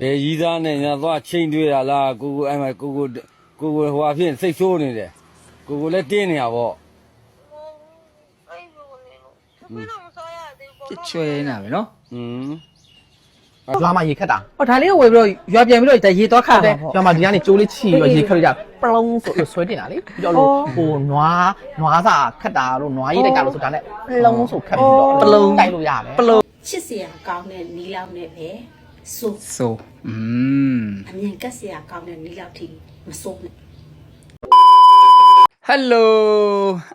ဘယ်ရီးသားနဲ့ညာသွားချိန်တွေ့ရလားကိုကိုအဲ့မှာကိုကိုကိုကိုဟိုအဖြစ်စိတ်ဆိုးနေတယ်ကိုကိုလည်းတင်းနေရပေါ့အဲ့လိုလေလို့သမီးတော့မစားရသေးဘူးပြစ်ချွဲနေတာပဲနော်อืมရွာမှာရေခက်တာဟောဒါလေးကိုဝယ်ပြီးတော့ရွာပြန်ပြီးတော့ဒါရေသွားခါဟုတ်တယ်မှာပေါ့ရွာမှာဒီကနေကျိုးလေးချီပြီးတော့ရေခက်လို့ကြပလုံးဆိုလို့ဆွဲတင်တာလေပြီးတော့လို့ဟိုနွားနွားစာခက်တာလို့နွားရေးတိုက်ကလို့ဆိုတာနဲ့ပလုံးဆိုခက်ပြီးတော့ပလုံးတိုက်လို့ရတယ်ပလုံးချစ်စရာကောင်းတဲ့နီးလောက်နဲ့ပဲ စိုးဆိုอืมအမြင်ကက်စရာကောင်းတဲ့နီးလောက်ထိမစိုးနဲ့ဟယ်လို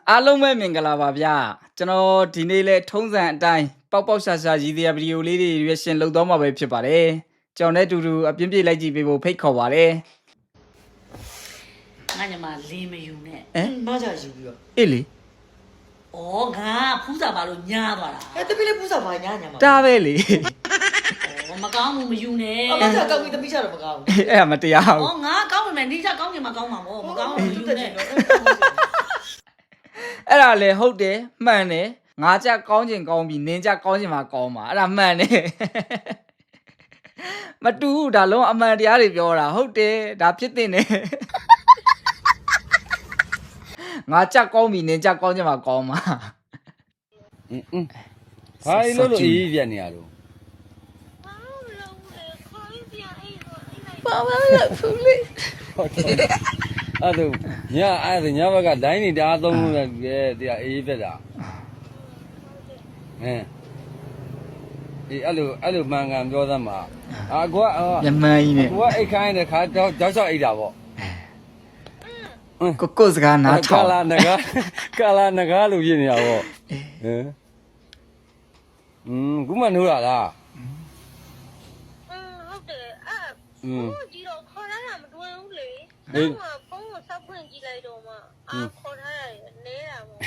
အားလုံးပဲမင်္ဂလာပါဗျာကျွန်တော်ဒီနေ့လဲထုံးစံအတိုင်းပေါက်ပေါက်ရှာရှာရည်ရွယ်ဗီဒီယိုလေးတွေရွေးရှင်လုပ်သွားမှာပဲဖြစ်ပါတယ်ကျွန်တော်နဲ့အတူတူအပြင်းပြေးလိုက်ကြည့်ပေးဖို့ဖိတ်ခေါ်ပါတယ်ငါညမလင်းမယူနဲ့ဟမ်ဘာကြောင့်ယူပြီးတော့အေးလေဩငါဖူးစာပါလို့ညားသွားတာအဲတပီးလေးပူစာပါညာညာမှာတားပဲလေဩ မကောင်းဘူးမယူနဲ့ အမကကောက်ပြီးတပီးချတော့မကောင်းဘူး အဲ့ဒါမတရားဘူး ဩငါကောင်းပြီမယ်နေချကောင်းချင်မှကောင်းမှာမို့မကောင်းဘူးမယူ တက်ချ နဲ့ င်တော့ အဲ့ဒါလေဟုတ်တယ်မှန်တယ်ငါကြကောင်းချင်ကောင်းပြီနင်းကြကောင်းချင်မှာကောင်းမှာအဲ့ဒါမှန်တယ်မတူဘူးဒါလုံးဝအမှန်တရားတွေပြောတာဟုတ်တယ်ဒါဖြစ်တင်တယ်ငါကြကောင်းပြီနင်းကြကောင်းချင်မှာကောင်းမှာ อืมอืมဘာလို့လို့အေးပြက်နေရတော့ ဘာမှမလုပ်ဘူးလေ အဲ့ဒါညအဲ့ဒါညဘက်ကလိုင်းနေတအားသုံးလို့လည်းတရားအေးပြက်တာဟမ်အေးအဲ့လိုအဲ့လိုမှန်ကန်ပြောသမှာအာကွာ ညမန်းကြီးနဲ့ ကိုကအိတ်ခိုင်းတဲ့ခါတော့ကြောက်ကြောက်အိတ်တာပေါ့ ကိုကိုစကားနားထော ကာ င် လာနဂါကာလာနဂါလို့ဖြစ်နေတာပေါ့ဟမ်อืมခုမှနိုးတာလား อืมဟုတ် อืม ဘုန်းကြီးတော့ခေါ်ထားတာမတွင်ဘူးလေ ဟေး နောက်မှဘုန်းကိုစောက်ဖွင့်ကြည့်လိုက်တော့မှအာခေါ်ထားရတယ်နေတာပေါ့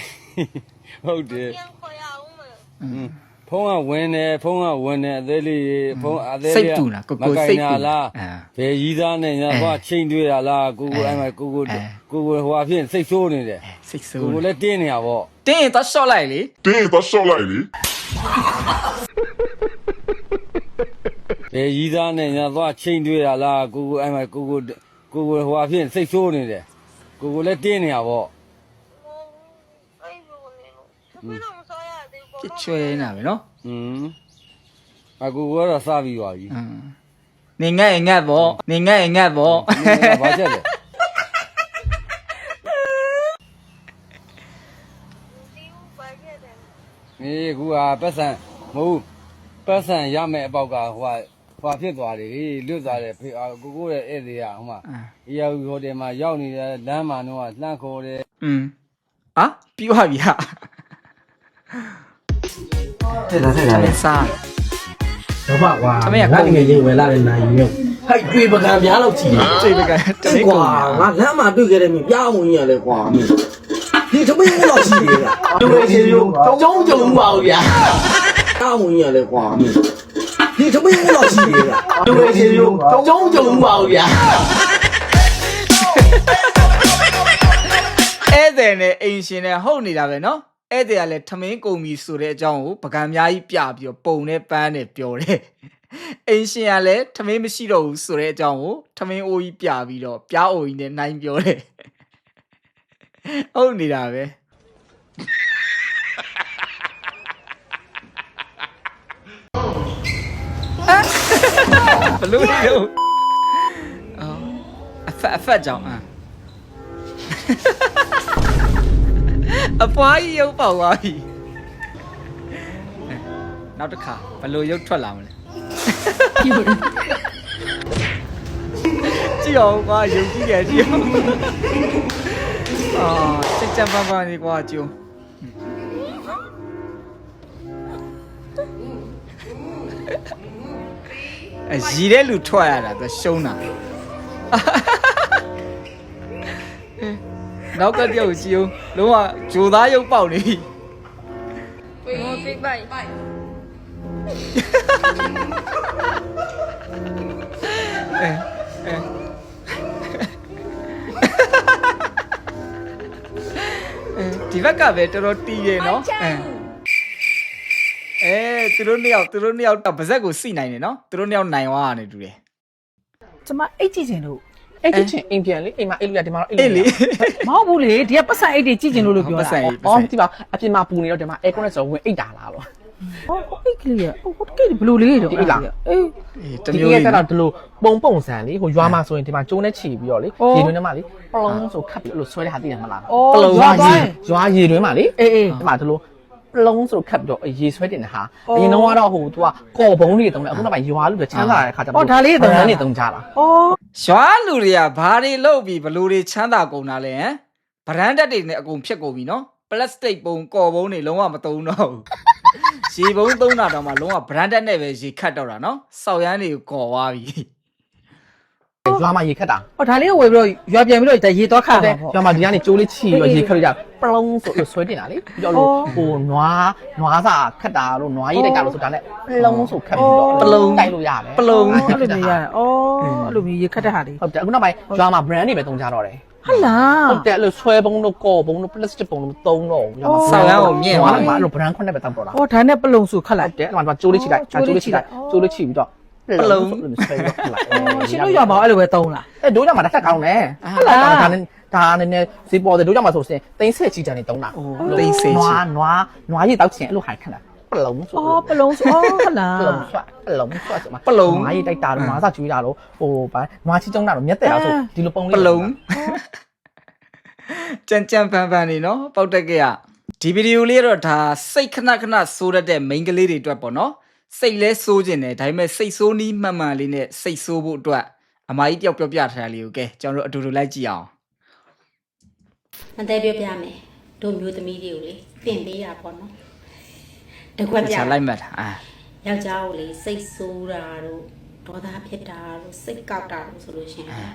ဟုတ်တယ် ပြန်ခေါ်ရအောင်မ อืมဖုံးကဝင်တယ်ဖုံးကဝင်တယ်အသေးလေးဖုံးအသေး စိတ် လေး တူတာကိုကိုစိတ်တူ လား အာ ဘယ်ရီးသားနဲ့ညာသွားချိန်တွေ့ရလားကိုကိုအဲ့မှာကိုကိုကိုကိုဟိုအဖြစ်စိတ်ဆိုးနေတယ် စိတ်ဆိုး ကိုကိုလည်းတင်းနေရပေါ့ တင်းရင်တော့ရှော့လိုက်လေ တင်းတော့ရှော့လိုက်လေ ဘယ်ရီးသားနဲ့ညာသွားချိန်တွေ့ရလားကိုကိုအဲ့မှာကိုကိုကိုကိုဟိုအဖြစ်စိတ်ဆိုးနေတယ်ကိုကိုလည်းတင်းနေရပေါ့ အဲ့လိုလေလို့သမီးတော့မစားရသေးဘူး ပြစ်ချွဲနေတာပဲနော် อืมအကူကတော့စပြီးပါပြီ อืมနေငတ်ရင်ငတ်ပေါ့နေငတ်ရင်ငတ်ပေါ့ ဘာချက်လဲ ဒီဦးပါခဲ့တယ် အေးကူကပတ်စံမဟုတ်ပတ်စံရမယ်အပေါက်ကဟိုက ဟိုဖြစ်သွားတယ်လွတ်သွားတယ်ဖေကိုကိုရဲ့ဧည့်သည်ကဟိုမှာအေးဟိုတယ်မှာရောက်နေတဲ့လမ်းမှာတော့လှမ်းခေါ်တယ် อืมอ่ะပြီးသွားပြီဟာ တဲ့တာတဲ့တာ မင်းစား တော့ပါကွာ သမီးက ငါငယ်ချင်းဝယ်လာတဲ့နိုင်မျိုးဟဲ့တွေ့ပကံများလို့ကြည့်တယ် စိတ်ကတမင် ကွာ ကုန် ငါလမ်းမှာတွေ့ခဲ့တဲ့မြို့ပြအောင်ဝင်ရလဲကွာမင်းဒီသမီးကတော့ရှိသေးလားတွေ့ချင်းမျိုးကျုံကျုံပါဦးဗျာပြအောင်ဝင်ရလဲကွာ မင်းဒီသမီးကတော့ရှိသေးလားတွေ့ချင်းမျိုးကျုံကျုံပါဦးဗျာ ဧည့်သည်နဲ့အိမ်ရှင်နဲ့ဟုတ်နေတာပဲเนาะဧည့်သည်ကလည်းထမင်းကုန်ပြီဆိုတဲ့အကြောင်းကိုပကံအများကြီးပြပြီးတော့ပုံနဲ့ပန်းနဲ့ပြောတယ်အိမ်ရှင်ကလည်းထမင်းမရှိတော့ဘူးဆိုတဲ့အကြောင်းကိုထမင်းအိုးကြီးပြပြီးတော့ပြားအိုးကြီးနဲ့နိုင်ပြောတယ်ဟုတ်နေတာပဲ ဘလို့လဲတော့အော်အဖက်အဖက်ကြောင့်အာအပွားကြီးရုပ်ပေါက်သွားပြီအဲနောက်တစ်ခါဘယ်လိုရုပ်ထွက်လာမလဲကြည့်အောင်ကွာရုပ်ကြီးရကြည့်အောင်အာချက်ချက်ပန်းပန်းလေးကွာကျုံ အရီတဲ့လူထွက်ရတာသူရှုံးတာနောက်ကတယောက်ကြည့်အောင်လုံးဝဂျိုသားရုပ်ပေါက်နေပြီမောပိပိုက်အဲအဲအဲဒီဘက်ကပဲတော်တော်တီးရနော်အဲ အဲသူတို့နှစ်ယောက်သူတို့နှစ်ယောက်တော့ဗဇက်ကိုစိနိုင်တယ်နော်သူတို့နှစ်ယောက်နိုင်သွားတာနေတူတယ်ကျမအိတ်ကြည့်ချင်လို့အဲ့ဒီချင်းအိမ်ပြန်လေအိမ်မှာအိမ်လို့ရဒီမှာတော့အိမ်အေးလေမဟုတ်ဘူးလေဒီကပတ်စံအိတ်တွေကြည့်ချင်လို့လို့ပြောပတ်စံတာအိတ်အော်ဒီမှာအပြင်မှာပူနေတော့ဒီမှာအဲကွန်နဲ့ဆိုဝင်အိတ်တာလားလို့ဟောအိတ်ကလေးရဟိုကိတ်ဘလူးလေးတော့အေးအေးတဒီမျိုးကလေးကတော့ဒီလိုပုံပုံစံလေဟိုရွာမှာဆိုရင်ဒီမှာကျိုးနဲ့ချီပြီးတော့လေရေတွင်းထဲမှာလေပလုံးဆိုခတ်ပြီးလို့ဆွဲတဲ့ဟာသိတယ်မလားအော်ပလုံရွာပါသွားကြီးရင်ရွာရေတွင်းမှာလေအေးအေးဒီမှာဒီလို ပလုံးဆိုခတ်ပြီးတော့ရေဆွဲတင်တဲ့ဟာအရင်တော့ကတော့ဟိုသူကကော်ဘုံတွေတုံးတယ်အခုနောက်ပိုင်းရွာလူတွေချမ်းသာတဲ့ခါကျတော့အော်ဒါလေးတုံးတာနေတုံးကြတာအော်ရွာလူတွေကဘာတွေလုပ်ပြီးဘလို့တွေချမ်းသာကုန်တာလဲဟမ်ဗရန်တက်တွေနဲ့အကုန်ဖြစ်ကုန်ပြီနော်ပလတ်စတစ်ပုံကော်ပုံတွေလုံးဝမသုံးတော့ဘူးရေပုံသုံးတာတော့မှလုံးဝဗရန်တက်နဲ့ပဲရေခတ်တော့တာနော်ဆောက်ရမ်းတွေကိုကော်သွားပြီ ရွာမှာရေခတ်တာအော်ဒါလေးကိုဝယ်ပြီးတော့ရွာပြန်ပြီးတော့ဒါရေသွားခါမှာပေါ့ ရွာမှာဒီကနေကျိုးလေးချီပြီးတော့ရေခတ်လို့ရပလုံးဆိုလို့ဆွဲတင်တာလေပြီးတော့လို့ဟိုနွားနွားစာခတ်တာလို့နွားရေးတိုက်တာလို့ဆိုတာနဲ့ပလုံးဆိုခတ်ပြီးတော့တိုက်လို့ရတယ်ပလုံအော်အဲ့လိုမျိုးရတယ်အော်အဲ့လိုမျိုးရေခတ်တဲ့ဟာလေးဟုတ်တယ်အခုနောက်ပိုင်းရွာမှာ brand တွေပဲတုံးကြတော့တယ်ဟာလား ဟုတ်တယ်အဲ့လိုဆွဲပုံတို့ကော်ပုံတို့ plastic ပုံတို့တုံးတော့ရွာမှာဆောက်ရမ်းကိုမြင့်သွားရွာပြီမှာအဲ့လို brand ခွန်းနဲ့ပဲတောက်တော့တာ အော်ဒါနဲ့ပလုံစုခတ်လိုက် တယ်အဲ့မှာကျိုးလေးချိလိုက်ကျိုးလေးချိလိုက်ကျိုးလေးချိပြီးတော့ ပလုံးဆိုလို့ဆွဲပြီးတော့လိုက်ရှင်တို့ရွာမှာအဲ့လိုပဲတုံးလားအဲဒိုးကြမှာတစ်ဆက်ကောင်းတယ်ဟုတ်လားဒါနဲ့ဒါနဲ့နဲ့ဈေးပေါ်တယ်ဒိုးကြမှာဆိုရင်တိန်းဆက်ချီကြတယ်တုံးတာသိန်းစေးချီနွားနွားနွားရည်တောက်ချင်အဲ့လိုဟိုင်ခက်လာပလုံးဆိုအော်ပလုံစုအော်ဟာလားပလုံးဆွတ်ပလုံးဆွတ်ဆိုမှာပလုံနွားရည်တိုက်တာတော့နွားစာကျွေးတာတော့ဟိုဗာနွားချီတုံးတာတော့မြက်တဲ့အောင်ဆိုဒီလိုပုံလေးပလုံကြံကြံပန်ပန်နေနော်ပေါက်တက်ကရဒီဗီဒီယိုလေးကတော့ဒါစိတ်ခဏခဏစိုးရတဲ့ main ကလေးတွေအတွက်ပေါ့နော် စိတ်လဲစိုးခြင်းတယ်ဒါပေမဲ့စိတ်ဆိုးနီးမှန်မှန်လေးနဲ့စိတ်ဆိုးဖို့အတွက်အမကြီးတယောက်ပြောပြထားတာလေးကိုကဲကျွန်တော်တို့အတူတူလိုက်ကြည့်အောင်မသေးပြောပြမယ်တို့မျိုးသမီးတွေကိုလေပြင်ပေးရပေါ့နော်တကွက်ပြချာလိုက်မှတ်တာအာယောက်ျားကိုလေစိတ်ဆိုးတာတို့ဒေါသဖြစ်တာတို့စိတ်ကောက်တာတို့ဆိုလို့ရှိရင်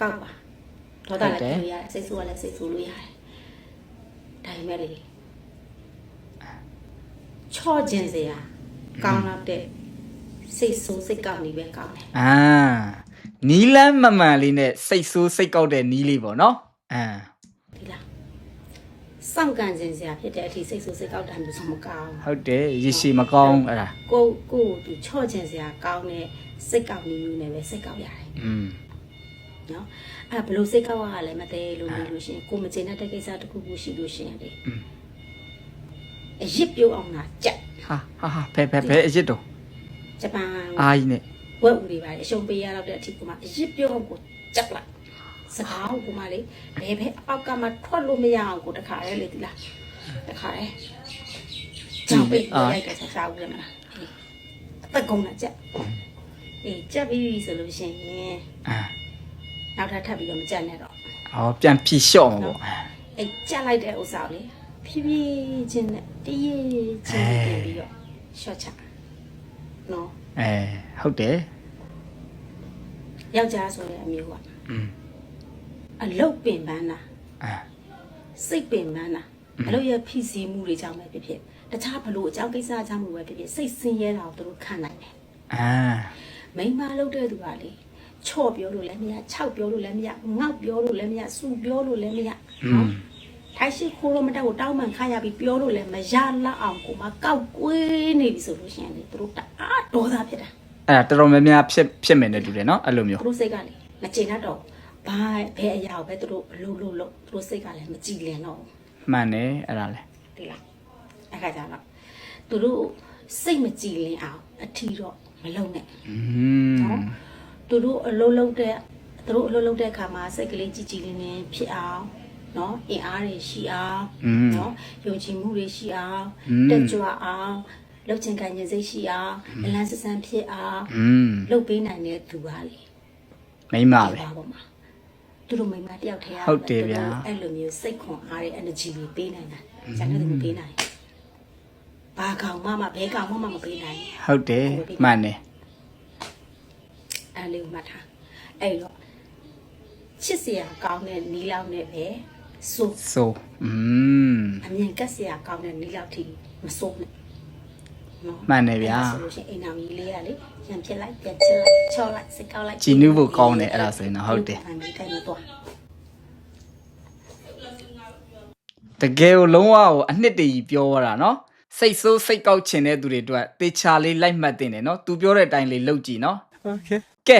ကောက်ပါဒေါသလည်းဖြစ်လို့ရတယ်စိတ်ဆိုးကလည်းစိတ်ဆိုးလို့ရတယ်ဒါပေမဲ့လေ ချော့ခြင်းစရာကောင်းတော့တဲ့စိတ်ဆိုးစိတ်ကောက်နေပဲကောင်းတယ်အာနီလန်းမှန်မှန်လေးနဲ့စိတ်ဆိုးစိတ်ကောက်တဲ့နီးလေးပေါ့နော်အာဒီလားစောင့်ကန်ခြင်းစရာဖြစ်တဲ့အထိစိတ်ဆိုးစိတ်ကောက်တာမျိုးဆိုမကောင်းဟုတ်တယ်ရေရှည်မကောင်းအဲ့ဒါကိုကိုကိုသူချော့ခြင်းစရာကောင်းတဲ့စိတ်ကောက်နေမျိုးနဲ့ပဲစိတ်ကောက်ရတယ်อืมနော်အဲ့ဘယ်လို့စိတ်ကောက်ရလဲမသေးလို့နေလို့ရှိရင်ကိုမချင်တဲ့ကိစ္စတစ်ခုခုရှိလို့ရှိရင်လေ အရစ်ပြုတ်အောင်တာကြက်ဟာဟာဟာဖဲဖဲဖဲအရစ်တော့ဂျပန်အာကြီးနဲ့ဝက်ဦးတွေပါလေအရှုံးပေးရတော့တဲ့အထိကိုမှအရစ်ပြုတ်အောင်ကိုကြက်လိုက်စကားကိုမှလေဘယ်ဘက်အောက်ကမှထွက်လို့မရအောင်ကိုတခါရဲလေဒီလားတခါရဲကြောင်ပိတ်ရိုက်တယ်ဆက်စားဦးရမလားအသက်ကုန်တာကြက်အေးကြက်ပြီးပြီဆိုလို့ရှိရင်အာနောက်ထပ်ထပ်ပြီးတော့မကြက်နဲ့တော့ဟောပြန်ဖြီလျှော့မှာပေါ့အဲကြက်လိုက်တဲ့ဥစ္စာကိုလေ ဖြည်းဖြည်းချင်းနဲ့တရည်ချင်းနဲ့ပြီးတော့ရှော့ချနော်အဲဟုတ်တယ်ယောက်ျားဆိုတဲ့အမျိုးကအင်းအလုတ်ပင်ပန်းလားအဲစိတ်ပင်ပန်းလားအလုတ်ရဲ့ဖြစ်စီမှုတွေကြောင့်ပဲဖြစ်ဖြစ်တခြားဘလို့အကြောင်းကိစ္စအကြောင်းမျိုးပဲဖြစ်ဖြစ်စိတ်ဆင်းရဲတာကိုသူတို့ခံနိုင်တယ်အာမိန်းမလုတ်တဲ့သူကလေချော့ပြောလို့လည်းမရခြောက်ပြောလို့လည်းမရငေါက်ပြောလို့လည်းမရစူပြောလို့လည်းမရဟုတ် ထိုင်ရှိခိုးလို့မတက်ကိုတောင်းမှန်ခါရပြီးပြောလို့လည်းမရလောက်အောင်ကိုမကောက်ကွေးနေပြီဆိုလို့ရှိရင်လေသူတို့တအားဒေါသဖြစ်တာအဲ့ဒါတော်တော်များများဖြစ်ဖြစ်မယ်နဲ့တူတယ်နော်အဲ့လိုမျိုးသူတို့စိတ်ကလေမကျေနပ်တော့ဘာဘယ်အရာကိုပဲသူတို့ဘလို့လို့လို့သူတို့စိတ်ကလည်းမကြည်လင်တော့ဘူးမှန်တယ်အဲ့ဒါလေဒီလားအခါကျတော့သူတို့စိတ်မကြည်လင်အောင်အထီတော့မလုံနဲ့อืมနော်သူတို့အလုံးလုံးတဲ့သူတို့အလုံးလုံးတဲ့အခါမှာစိတ်ကလေးကြည်ကြည်လင်လင်ဖြစ်အောင် နော်အင်အားတွေရှိအောင်နော်ယုံကြည်မှုတွေရှိအောင်တက်ကြွအောင်လောက်ချင်ခံခြင်းစိတ်ရှိအောင်အလန်းစစံဖြစ်အောင်လှုပ်ပေးနိုင်တဲ့သူပါလေမိမပဲသူတို့မိမတယောက်တည်းရဟုတ်တယ်ဗျာအဲ့လိုမျိုးစိတ်ခွန်အားတဲ့ energy တွေပေးနိုင်တာကျန်တဲ့သူမပေးနိုင်ဘာကောင်မှမဘဲကောင်မှမပေးနိုင်ဟုတ်တယ်မှန်တယ်အဲ့လိုမှတ်ထားအဲ့တော့ချစ်စရာကောင်းတဲ့နီးလောက်နဲ့ပဲ စိုး ဆိုอืม အမြင်ကက်စရာကောင်းတဲ့နီးလောက်ထိမစိုးနဲ့နော် မှန်တယ်ဗျာ အဲ့ဒါဆိုလို့ရှိရင်အိမ်အောင်ကြီးလေးကလေရံဖြစ်လိုက်ပြန်ချစ်လိုက်ချော့လိုက်စိတ်ကောက်လိုက် ကြည်နူးဖို့ကောင်းတယ်အဲ့ဒါဆိုရင်တော့ဟုတ်တယ် အဲ့ဒီတိုင်းမတော့ တကယ်ကိုလုံးဝကိုအနှစ်တည်းကြီးပြောရတာနော်စိတ်ဆိုးစိတ်ကောက်ချင်တဲ့သူတွေအတွက်တေချာလေးလိုက်မှတ်တင်တယ်နော်သူပြောတဲ့အတိုင်းလေးလုပ်ကြည့်နော် โอเคကဲ